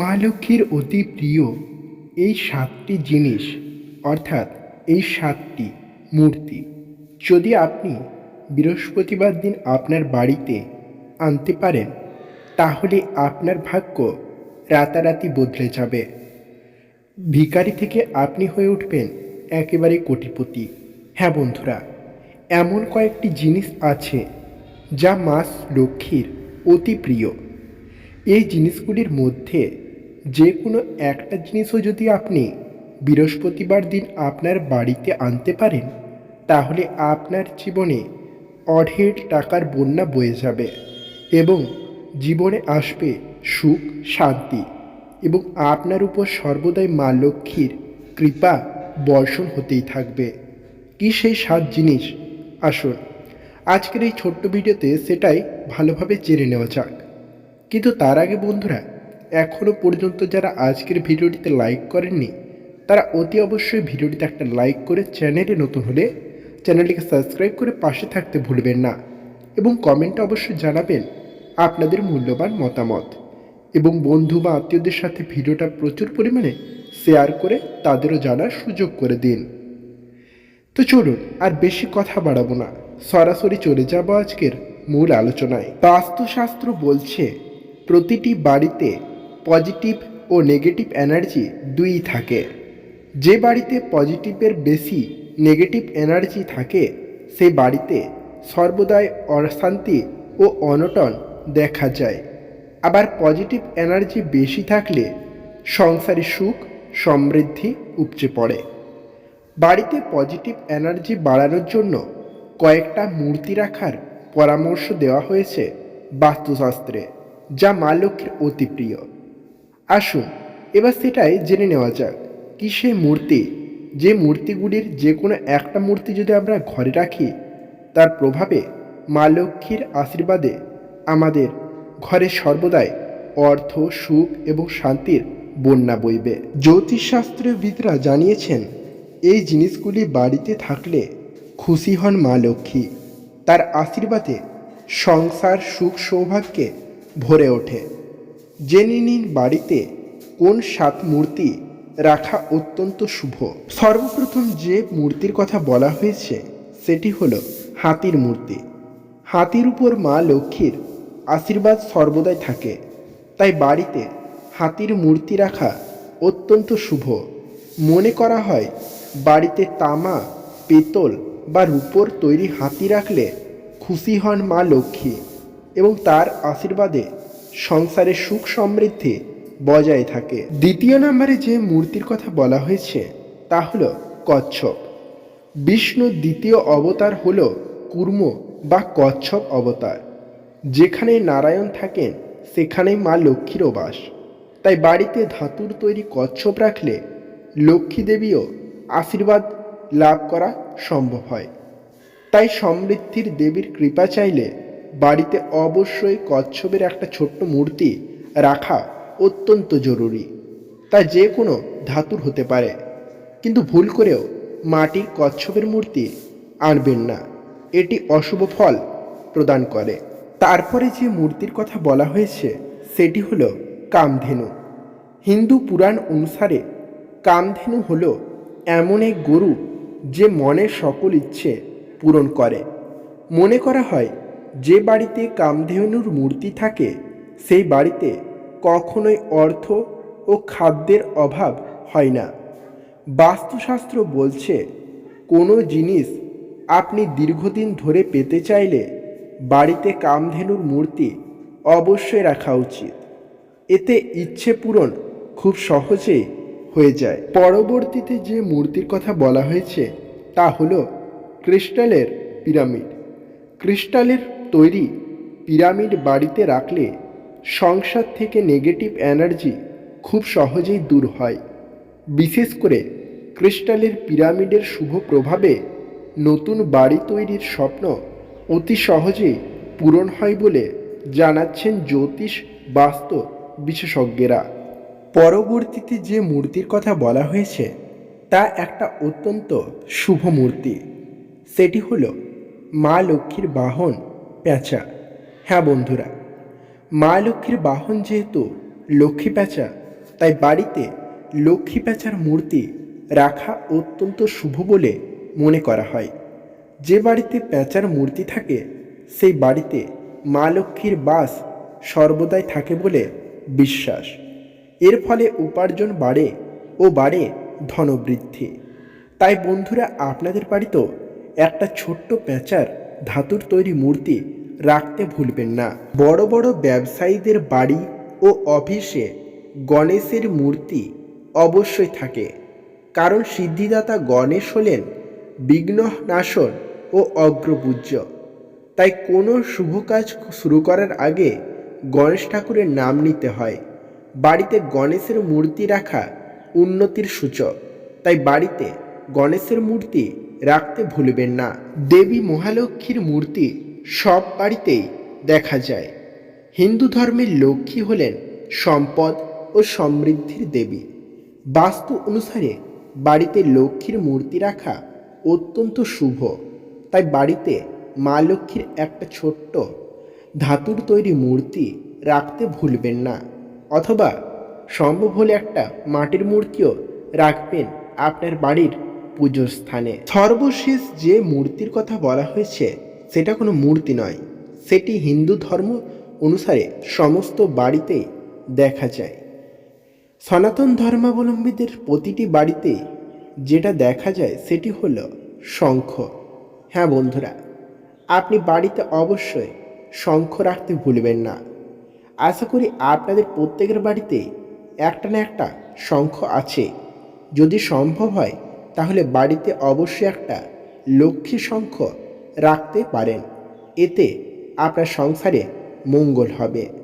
মা লক্ষ্মীর অতি প্রিয় এই সাতটি জিনিস, অর্থাৎ এই সাতটি মূর্তি। যদি আপনি বৃহস্পতিবার দিন আপনার বাড়িতে আনতে পারেন, তাহলে আপনার ভাগ্য রাতারাতি বদলে যাবে। ভিকারি থেকে আপনি হয়ে উঠবেন একেবারে কোটিপতি। হ্যাঁ বন্ধুরা, এমন কয়েকটি জিনিস আছে যা মাস লক্ষ্মীর অতি প্রিয়। এই জিনিসগুলির মধ্যে যে কোনো একটা জিনিসও যদি আপনি বৃহস্পতিবার দিন আপনার বাড়িতে আনতে পারেন, তাহলে আপনার জীবনে অঢের টাকার বন্যা বয়ে যাবে এবং জীবনে আসবে সুখ, শান্তি এবং আপনার উপর সর্বদাই মা লক্ষ্মীর কৃপা বর্ষণ হতেই থাকবে। কি সেই সাত জিনিস? আসুন, আজকের এই ছোট্ট ভিডিওতে সেটাই ভালোভাবে জেনে নেওয়া যাক। কিন্তু তার আগে বন্ধুরা এখনও পর্যন্ত যারা আজকের ভিডিওটিতে লাইক করেননি, তারা অতি অবশ্যই ভিডিওটিতে একটা লাইক করে চ্যানেলে নতুন হলে চ্যানেলটিকে সাবস্ক্রাইব করে পাশে থাকতে ভুলবেন না এবং কমেন্টে অবশ্যই জানাবেন আপনাদের মূল্যবান মতামত এবং বন্ধু বা আত্মীয়দের সাথে ভিডিওটা প্রচুর পরিমাণে শেয়ার করে তাদেরও জানার সুযোগ করে দিন। তো চলুন, আর বেশি কথা বাড়াবো না, সরাসরি চলে যাব আজকের মূল আলোচনায়। বাস্তুশাস্ত্র বলছে, প্রতিটি বাড়িতে পজিটিভ ও নেগেটিভ এনার্জি দুই থাকে। যে বাড়িতে পজিটিভের বেশি নেগেটিভ এনার্জি থাকে সেই বাড়িতে সর্বদাই অশান্তি ও অনটন দেখা যায়। আবার পজিটিভ এনার্জি বেশি থাকলে সংসারে সুখ, সমৃদ্ধি উপচে পড়ে। বাড়িতে পজিটিভ এনার্জি বাড়ানোর জন্য কয়েকটা মূর্তি রাখার পরামর্শ দেওয়া হয়েছে বাস্তুশাস্ত্রে, যা মা লক্ষ্মীর অতি প্রিয়। আসুন, এবার সেটাই জেনে নেওয়া যাক কি সেই মূর্তি। যে মূর্তিগুলির যে কোনো একটা মূর্তি যদি আমরা ঘরে রাখি, তার প্রভাবে মা লক্ষ্মীর আশীর্বাদে আমাদের ঘরে সর্বদাই অর্থ, সুখ এবং শান্তির বন্যা বইবে। জ্যোতিষশাস্ত্রবিদরা জানিয়েছেন, এই জিনিসগুলি বাড়িতে থাকলে খুশি হন মা লক্ষ্মী। তার আশীর্বাদে সংসার সুখ সৌভাগ্যে ভরে ওঠে। জেনে নিন বাড়িতে কোন সাত মূর্তি রাখা অত্যন্ত শুভ। সর্বপ্রথম যে মূর্তির কথা বলা হয়েছে, সেটি হলো হাতির মূর্তি। হাতির উপর মা লক্ষ্মীর আশীর্বাদ সর্বদাই থাকে। তাই বাড়িতে হাতির মূর্তি রাখা অত্যন্ত শুভ। মনে করা হয়, বাড়িতে তামা, পেতল বা রূপোর তৈরি হাতি রাখলে খুশি হন মা লক্ষ্মী এবং তার আশীর্বাদে সংসারে সুখ সমৃদ্ধি বজায় থাকে। দ্বিতীয় নম্বরে যে মূর্তির কথা বলা হয়েছে, তা হল কচ্ছপ। বিষ্ণুর দ্বিতীয় অবতার হল কুর্ম বা কচ্ছপ অবতার। যেখানে নারায়ণ থাকেন, সেখানেই মা লক্ষ্মীরও বাস। তাই বাড়িতে ধাতুর তৈরি কচ্ছপ রাখলে লক্ষ্মী দেবীও আশীর্বাদ লাভ করা সম্ভব হয়। তাই সমৃদ্ধির দেবীর কৃপা চাইলে বাড়িতে অবশ্যই কচ্ছপের একটা ছোট্ট মূর্তি রাখা অত্যন্ত জরুরি। তা যে কোনো ধাতুর হতে পারে। কিন্তু ভুল করেও মাটির কচ্ছপের মূর্তি আনবেন না। এটি অশুভ ফল প্রদান করে। তারপরে যে মূর্তির কথা বলা হয়েছে, সেটি হলো কামধেনু। হিন্দু পুরাণ অনুসারে কামধেনু হল এমন এক গরু যে মনের সকল ইচ্ছে পূরণ করে। মনে করা হয় যে বাড়িতে কামধেনুর মূর্তি থাকে, সেই বাড়িতে কখনোই অর্থ ও খাদ্যের অভাব হয় না। বাস্তুশাস্ত্র বলছে, কোনো জিনিস আপনি দীর্ঘদিন ধরে পেতে চাইলে বাড়িতে কামধেনুর মূর্তি অবশ্যই রাখা উচিত। এতে ইচ্ছে পূরণ খুব সহজেই হয়ে যায়। পরবর্তীতে যে মূর্তির কথা বলা হয়েছে, তা হলো ক্রিস্টালের পিরামিড। ক্রিস্টালের তৈরি পিরামিড বাড়িতে রাখলে সংসার থেকে নেগেটিভ এনার্জি খুব সহজেই দূর হয়। বিশেষ করে ক্রিস্টালের পিরামিডের শুভ প্রভাবে নতুন বাড়ি তৈরির স্বপ্ন অতি সহজেই পূরণ হয় বলে জানাচ্ছেন জ্যোতিষ বাস্তু বিশেষজ্ঞরা। পরবর্তীতে যে মূর্তির কথা বলা হয়েছে, তা একটা অত্যন্ত শুভ মূর্তি। সেটি হলো মা লক্ষ্মীর বাহন পেঁচা হ্যাঁ বন্ধুরা, মা লক্ষ্মীর বাহন যেহেতু লক্ষ্মী পেঁচা তাই বাড়িতে লক্ষ্মী প্যাঁচার মূর্তি রাখা অত্যন্ত শুভ বলে মনে করা হয়। যে বাড়িতে প্যাঁচার মূর্তি থাকে, সেই বাড়িতে মা লক্ষ্মীর বাস সর্বদাই থাকে বলে বিশ্বাস। এর ফলে উপার্জন বাড়ে ও বাড়ে ধনবৃদ্ধি। তাই বন্ধুরা, আপনাদের বাড়িতেও একটা ছোট্ট প্যাঁচার ধাতুর তৈরি মূর্তি রাখতে ভুলবেন না। বড় বড় ব্যবসায়ীদের বাড়ি ও অফিসে গণেশের মূর্তি অবশ্যই থাকে। কারণ সিদ্ধিদাতা গণেশ হলেন বিঘ্ননাশন ও অগ্রপূজ্য। তাই কোনো শুভ কাজ শুরু করার আগে গণেশ ঠাকুরের নাম নিতে হয়। বাড়িতে গণেশের মূর্তি রাখা উন্নতির সূচক। তাই বাড়িতে গণেশের মূর্তি রাখতে ভুলবেন না। দেবী মহালক্ষ্মীর মূর্তি সব বাড়িতেই দেখা যায়। হিন্দু ধর্মের লক্ষ্মী হলেন সম্পদ ও সমৃদ্ধির দেবী। বাস্তু অনুসারে বাড়িতে লক্ষ্মীর মূর্তি রাখা অত্যন্ত শুভ। তাই বাড়িতে মা লক্ষ্মীর একটা ছোট্ট ধাতুর তৈরি মূর্তি রাখতে ভুলবেন না। অথবা সম্ভব হলে একটা মাটির মূর্তিও রাখবেন আপনার বাড়ির পুজোর স্থানে। সর্বশেষ যে মূর্তির কথা বলা হয়েছে, সেটা কোনো মূর্তি নয়। সেটি হিন্দু ধর্ম অনুসারে সমস্ত বাড়িতেই দেখা যায়। সনাতন ধর্মাবলম্বীদের প্রতিটি বাড়িতে যেটা দেখা যায়, সেটি হল শঙ্খ। হ্যাঁ বন্ধুরা, আপনি বাড়িতে অবশ্যই শঙ্খ রাখতে ভুলবেন না। আশা করি আপনাদের প্রত্যেকের বাড়িতে একটা না একটা শঙ্খ আছে। যদি সম্ভব হয় তাহলে বাড়িতে অবশ্যই একটা লক্ষ্মী শঙ্খ রাখতে পারেন। এতে আপনার সংসারে মঙ্গল হবে।